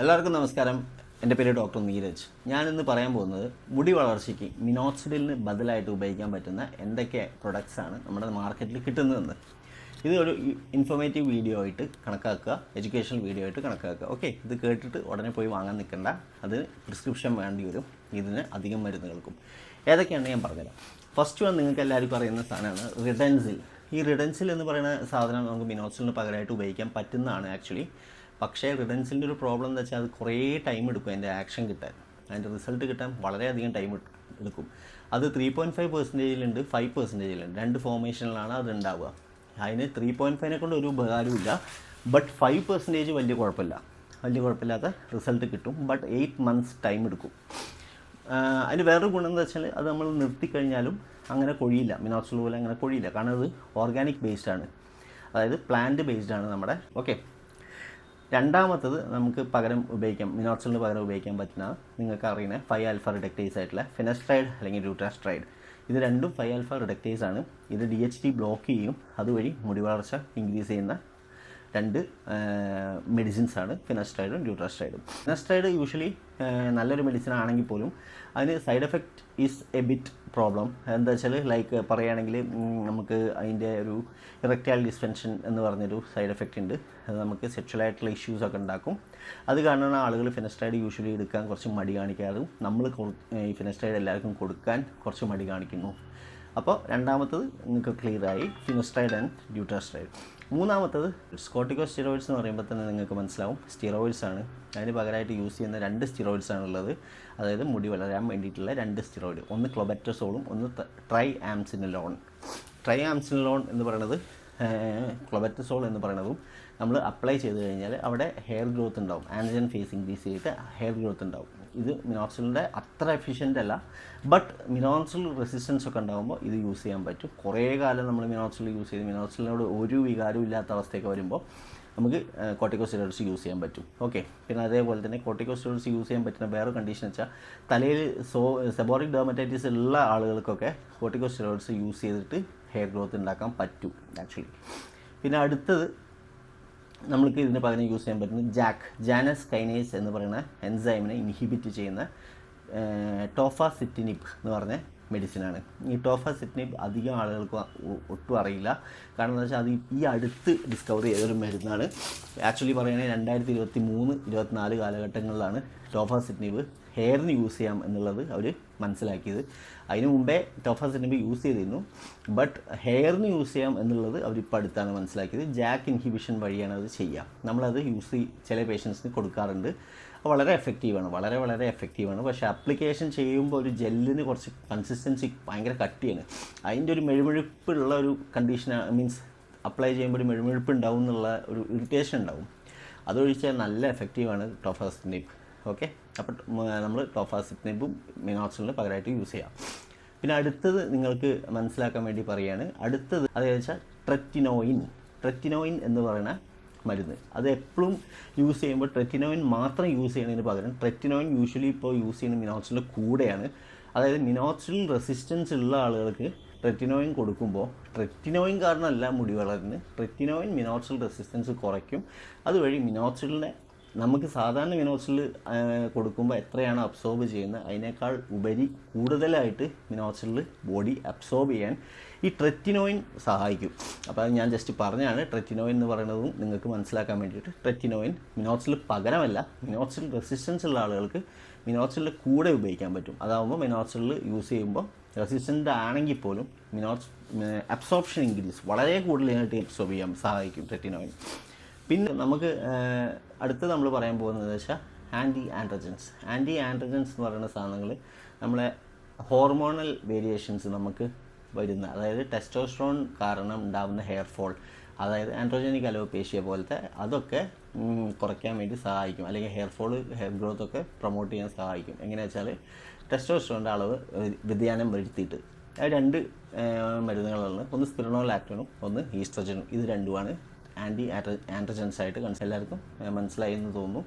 എല്ലാവർക്കും നമസ്കാരം. എന്റെ പേര് ഡോക്ടർ നീരജ്. ഞാനിന്ന് പറയാൻ പോകുന്നത് മുടി വളർച്ചയ്ക്ക് മിനോക്സിഡിലിന് ബദലായിട്ട് ഉപയോഗിക്കാൻ പറ്റുന്ന എന്തൊക്കെ പ്രൊഡക്ട്സാണ് നമ്മുടെ മാർക്കറ്റിൽ കിട്ടുന്നതെന്ന്. ഇത് ഒരു ഇൻഫോർമേറ്റീവ് വീഡിയോ ആയിട്ട് കണക്കാക്കുക എഡ്യൂക്കേഷണൽ വീഡിയോ ആയിട്ട് കണക്കാക്കുക. ഓക്കെ ഇത് കേട്ടിട്ട് ഉടനെ പോയി വാങ്ങാൻ നിൽക്കണ്ട. അത് പ്രിസ്ക്രിപ്ഷൻ വേണ്ടി വരും. ഇതിന് അധികം മരുന്നുകൾക്കും. ഏതൊക്കെയാണ് ഞാൻ പറഞ്ഞുതരാം ഫസ്റ്റ് വൺ നിങ്ങൾക്ക് എല്ലാവർക്കും അറിയുന്ന സാധനമാണ് റിഡൻസിൽ ഈ റിഡൻസിൽ എന്ന് പറയുന്ന സാധനം നമുക്ക് മിനോക്സിലിന് പകരമായിട്ട് ഉപയോഗിക്കാൻ പറ്റുന്നതാണ് ആക്ച്വലി പക്ഷേ റിഡൻസിന്റെ ഒരു പ്രോബ്ലം എന്താ വെച്ചാൽ അത് കുറേ ടൈം എടുക്കും അതിന്റെ ആക്ഷൻ കിട്ടാൻ. അതിന്റെ റിസൾട്ട് കിട്ടാൻ വളരെയധികം ടൈം എടുക്കും. അത് ത്രീ പോയിന്റ് ഫൈവ് പെർസെന്റേജിലുണ്ട് ഫൈവ് പെർസെന്റേജിലുണ്ട് രണ്ട് ഫോർമേഷനിലാണ് അത് ഉണ്ടാവുക. അതിന് ത്രീ പോയിന്റ് ഫൈവിനെ കൊണ്ട് ഒരു ഉപകാരമില്ല ബട്ട് ഫൈവ് പെർസെന്റേജ് വലിയ കുഴപ്പമില്ല. വലിയ കുഴപ്പമില്ലാത്ത റിസൾട്ട് കിട്ടും. ബട്ട് എയ്റ്റ് മന്ത്സ് ടൈം എടുക്കും. അതിന് വേറൊരു ഗുണം എന്താ വെച്ചാൽ അത് നമ്മൾ നിർത്തിക്കഴിഞ്ഞാലും അങ്ങനെ കൊഴിയില്ല. മിനോക്സിൽ പോലെ അങ്ങനെ കൊഴിയില്ല. കാരണം അത് ഓർഗാനിക് ബേസ്ഡ് ആണ്. അതായത് പ്ലാന്റ് ബേസ്ഡ് ആണ് നമ്മുടെ ഓക്കെ രണ്ടാമത്തത് നമുക്ക് പകരം ഉപയോഗിക്കാം മിനോക്സിലിന് പകരം ഉപയോഗിക്കാൻ പറ്റുന്ന നിങ്ങൾക്ക് അറിയുന്ന ഫൈവ് ആൽഫ റിഡക്റ്റേസ് ആയിട്ടുള്ള ഫിനസ്ട്രൈഡ് അല്ലെങ്കിൽ ഡ്യൂട്രാസ്ട്രൈഡ് ഇത് രണ്ടും ഫൈവ് ആൽഫ റിഡക്റ്റേസ് ആണ്. ഇത് ഡി എച്ച് ടി ബ്ലോക്ക് ചെയ്യും. അതുവഴി മുടി വളർച്ച ഇൻക്രീസ് ചെയ്യുന്ന രണ്ട് മെഡിസിൻസ് ആണ് ഫിനസ്ട്രൈഡും ഡ്യൂട്രാസ്ട്രൈഡും ഫിനസ്ട്രൈഡ് യൂഷ്വലി നല്ലൊരു മെഡിസിൻ ആണെങ്കിൽ പോലും അതിന് side effect is a bit problem. എന്താ വെച്ചാൽ ലൈക്ക് പറയുകയാണെങ്കിൽ നമുക്ക് അതിന്റെ ഒരു ഇറക്റ്റൈൽ ഡിസ്പെൻഷൻ എന്ന് പറഞ്ഞൊരു സൈഡ് എഫക്റ്റ് ഉണ്ട്. അത് നമുക്ക് സെക്ഷലായിട്ടുള്ള ഇഷ്യൂസ് ഒക്കെ ഉണ്ടാക്കും. അത് കാരണമാണ് ആളുകൾ ഫിനസ്ട്രൈഡ് യൂഷ്വലി എടുക്കാൻ കുറച്ച് മടി കാണിക്കാറും. നമ്മൾ ഈ ഫിനസ്ട്രൈഡ് എല്ലാവർക്കും കൊടുക്കാൻ കുറച്ച് മടി കാണിക്കുന്നു. അപ്പോൾ രണ്ടാമത്തത് നിങ്ങൾക്ക് ക്ലിയർ ആയി ഫിനോസ്ട്രൈഡ് ആൻഡ് ഡ്യൂട്ടാസ്ട്രൈഡ്. മൂന്നാമത്തത് സ്കോട്ടിക്കോ സ്റ്റിറോയിഡ്സ് എന്ന് പറയുമ്പോൾ തന്നെ നിങ്ങൾക്ക് മനസ്സിലാവും. സ്റ്റിറോയിഡ്സ് ആണ്. അതിന് പകരമായിട്ട് യൂസ് ചെയ്യുന്ന രണ്ട് സ്റ്റിറോയിഡ്സ് ആണുള്ളത് അതായത് മുടി വളരാൻ വേണ്ടിയിട്ടുള്ള രണ്ട് സ്റ്റിറോയിഡ്. ഒന്ന് ക്ലൊബറ്റസോളും ഒന്ന് ട്രൈ ആംസിനിലോൺ ട്രൈ ആംസിനിലോൺ എന്ന് പറയുന്നത് ക്ലൊബറ്റസോൾ എന്ന് പറയുന്നതും നമ്മൾ അപ്ലൈ ചെയ്ത് കഴിഞ്ഞാൽ അവിടെ ഹെയർ ഗ്രോത്ത് ഉണ്ടാവും. ആൻജൻ ഫേസ് ഇൻക്രീസ് ചെയ്തിട്ട് ഹെയർ ഗ്രോത്ത് ഉണ്ടാവും. ഇത് മിനോക്സിലിന്റെ അത്ര എഫിഷ്യന്റ് അല്ല. ബട്ട് മിനോക്സിൽ റെസിസ്റ്റൻസ് ഒക്കെ ഉണ്ടാകുമ്പോൾ ഇത് യൂസ് ചെയ്യാൻ പറ്റും. കുറേ കാലം നമ്മൾ മിനോക്സിൽ യൂസ് ചെയ്ത് മിനോക്സിലിനോട് ഒരു വികാരവും ഇല്ലാത്ത അവസ്ഥയൊക്കെ വരുമ്പോൾ നമുക്ക് കോർട്ടിക്കോസ്റ്റെറോയിഡ്സ് യൂസ് ചെയ്യാൻ പറ്റും. ഓക്കെ പിന്നെ അതേപോലെ തന്നെ കോർട്ടിക്കോസ്റ്റെറോയിഡ്സ് യൂസ് ചെയ്യാൻ പറ്റുന്ന വേറെ കണ്ടീഷൻ വെച്ചാൽ തലയിൽ സോ സെബോറിക് ഡെർമറ്റൈറ്റിസ് ഉള്ള ആളുകൾക്കൊക്കെ കോർട്ടിക്കോസ്റ്റെറോയിഡ്സ് യൂസ് ചെയ്തിട്ട് ഹെയർ ഗ്രോത്ത് ഉണ്ടാക്കാൻ പറ്റും ആക്ച്വലി പിന്നെ അടുത്തത് നമ്മൾക്ക് ഇതിന് പകരം യൂസ് ചെയ്യാൻ പറ്റുന്ന ജാക്ക് ജാനസ് കൈനേസ് എന്ന് പറയുന്ന എൻസൈമിനെ ഇൻഹിബിറ്റ് ചെയ്യുന്ന ടോഫാസിറ്റിനിബ് എന്ന് പറഞ്ഞ മെഡിസിനാണ് ഈ ടോഫാസിറ്റിനിബ് അധികം ആളുകൾക്ക് ഒട്ടും അറിയില്ല. കാരണം എന്താ വെച്ചാൽ അത് ഈ അടുത്ത് ഡിസ്കവർ ചെയ്തൊരു മരുന്നാണ്. ആക്ച്വലി പറയുകയാണെങ്കിൽ രണ്ടായിരത്തി ഇരുപത്തി മൂന്ന് ഇരുപത്തിനാല് കാലഘട്ടങ്ങളിലാണ് ടോഫാസിറ്റിനിബ് ഹെയറിന് യൂസ് ചെയ്യാം എന്നുള്ളത് അവർ മനസ്സിലാക്കിയത്. അതിനു മുമ്പേ ടോഫാസിറ്റിനിബ് യൂസ് ചെയ്തിരുന്നു. ബട്ട് ഹെയറിന് യൂസ് ചെയ്യാം എന്നുള്ളത് അവരിപ്പോൾ അടുത്താണ് മനസ്സിലാക്കിയത്. ജാക്ക് ഇൻഹിബിഷൻ വഴിയാണ് അത് ചെയ്യുക നമ്മളത് യൂസ് ചില പേഷ്യൻസിന് കൊടുക്കാറുണ്ട്. വളരെ എഫക്റ്റീവാണ് വളരെ വളരെ എഫക്റ്റീവാണ് പക്ഷേ അപ്ലിക്കേഷൻ ചെയ്യുമ്പോൾ ഒരു ജെല്ലിന് കുറച്ച് കൺസിസ്റ്റൻസി ഭയങ്കര കട്ടിയാണ്. അതിന്റെ ഒരു മെഴുമെഴുപ്പുള്ള ഒരു കണ്ടീഷൻ മീൻസ് അപ്ലൈ ചെയ്യുമ്പോൾ ഒരു മെഴുമെഴുപ്പ് ഉണ്ടാവും എന്നുള്ള ഒരു ഇറിറ്റേഷൻ ഉണ്ടാവും. അതൊഴിച്ചാൽ നല്ല എഫക്റ്റീവാണ് ടോഫാസിറ്റിനിബ് ഓക്കെ അപ്പോൾ നമ്മൾ ടോഫാസിറ്റിനിബും മിനോക്സിലിന് പകരമായിട്ട് യൂസ് ചെയ്യാം. പിന്നെ അടുത്തത് നിങ്ങൾക്ക് മനസ്സിലാക്കാൻ വേണ്ടി പറയുകയാണ് അടുത്തത് അതെന്ന് വെച്ചാൽ ട്രെറ്റിനോയിൻ ട്രെറ്റിനോയിൻ എന്ന് പറയുന്ന മരുന്ന്. അത് എപ്പോഴും യൂസ് ചെയ്യുമ്പോൾ ട്രെറ്റിനോയിൻ മാത്രം യൂസ് ചെയ്യുന്നതിന് പകരം ട്രെറ്റിനോയിൻ യൂഷ്വലി ഇപ്പോൾ യൂസ് ചെയ്യുന്ന മിനോക്സിലിന്റെ കൂടെയാണ്. അതായത് മിനോക്സിൽ റെസിസ്റ്റൻസ് ഉള്ള ആളുകൾക്ക് ട്രെറ്റിനോയിൻ കൊടുക്കുമ്പോൾ ട്രെറ്റിനോയിൻ കാരണമല്ല മുടി വളരുന്നത്. ട്രെറ്റിനോയിൻ മിനോക്സിൽ റെസിസ്റ്റൻസ് കുറയ്ക്കും. അതുവഴി മിനോക്സിലിനെ നമുക്ക് സാധാരണ മിനോസിൽ കൊടുക്കുമ്പോൾ എത്രയാണ് അബ്സോർബ് ചെയ്യുന്നത് അതിനേക്കാൾ ഉപരി കൂടുതലായിട്ട് മിനോസിൽ ബോഡി അബ്സോർബ് ചെയ്യാൻ ഈ ട്രെറ്റിനോയിൻ സഹായിക്കും. അപ്പോൾ ഞാൻ ജസ്റ്റ് പറഞ്ഞാണ് ട്രെറ്റിനോയിൻ എന്ന് പറയുന്നതും നിങ്ങൾക്ക് മനസ്സിലാക്കാൻ വേണ്ടിയിട്ട് ട്രെറ്റിനോയിൻ മിനോസിൽ പകരമല്ല മിനോസിൽ റെസിസ്റ്റൻസ് ഉള്ള ആളുകൾക്ക് മിനോസിലിന്റെ കൂടെ ഉപയോഗിക്കാൻ പറ്റും. അതാകുമ്പോൾ മിനോസിലിൽ യൂസ് ചെയ്യുമ്പോൾ റെസിസ്റ്റന്റ് ആണെങ്കിൽ പോലും മിനോസ് അബ്സോർപ്ഷൻ ഇൻക്രീസ് വളരെ കൂടുതലായിട്ട് അബ്സോർബ് ചെയ്യാൻ സഹായിക്കും ട്രെറ്റിനോയിൻ പിന്നെ നമുക്ക് അടുത്ത നമ്മൾ പറയാൻ പോകുന്നത് വെച്ചാൽ ആന്റി ആൻഡ്രജൻസ് ആന്റി ആൻഡ്രജൻസ് എന്ന് പറയുന്ന സാധനങ്ങൾ നമ്മളെ ഹോർമോണൽ വേരിയേഷൻസ് നമുക്ക് വരുന്ന അതായത് ടെസ്റ്റോസ്ട്രോൺ കാരണം ഉണ്ടാകുന്ന ഹെയർ ഫോൾ അതായത് ആൻഡ്രോജനിക് അലോപേഷ്യ പോലത്തെ അതൊക്കെ കുറയ്ക്കാൻ വേണ്ടി സഹായിക്കും. അല്ലെങ്കിൽ ഹെയർ ഫോൾ ഹെയർ ഗ്രോത്ത് ഒക്കെ പ്രൊമോട്ട് ചെയ്യാൻ സഹായിക്കും. എങ്ങനെ വെച്ചാൽ ടെസ്റ്റോസ്ട്രോണിന്റെ അളവ് വ്യതിയാനം വരുത്തിയിട്ട്. രണ്ട് മരുന്നുകളാണ്. ഒന്ന് സ്പിരണോൾ ഒന്ന് ഈസ്ട്രജനും ഇത് രണ്ടുമാണ് ആന്റി ആന്റജൻസ് ആയിട്ട് എല്ലാവർക്കും മനസ്സിലായി എന്ന് തോന്നുന്നു.